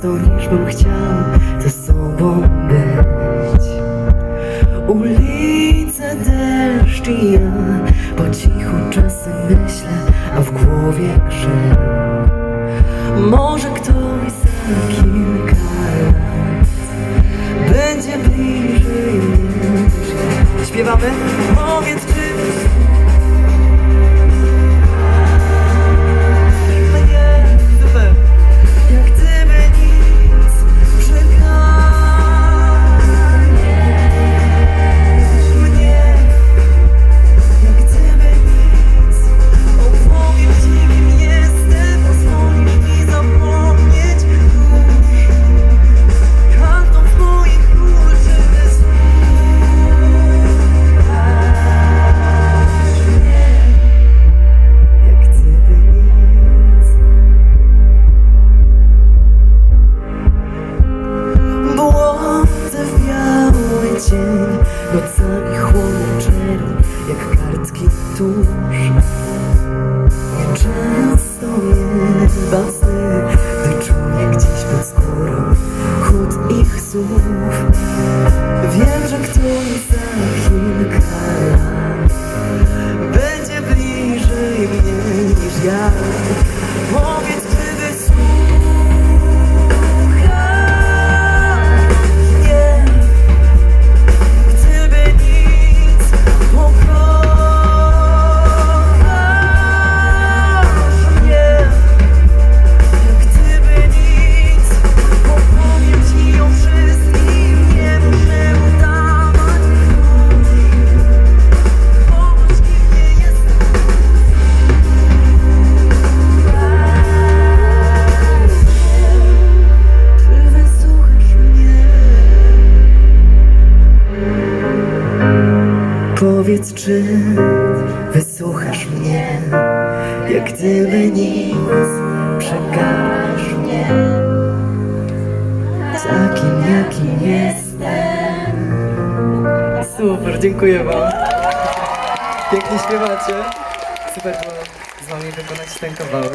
często niż bym chciał ze sobą być Ulice, deszcz i ja Po cichu czasem myślę, a w głowie krzyk Może ktoś za kilka lat Będzie bliżej mnie Śpiewamy? Powiedz czy Nocami chłoną czerń Jak kartki tusz I często nieba sny Gdy czuję gdzieś pod skórą Chłód ich słów. Wiem, że ktoś za kilka lat Będzie bliżej mnie niż ja Powiedz, czy wysłuchasz mnie, jak gdyby nic przegadasz mnie, takim jakim jestem. Super, dziękuję wam. Pięknie śpiewacie. Super było z wami wykonać ten kawałek.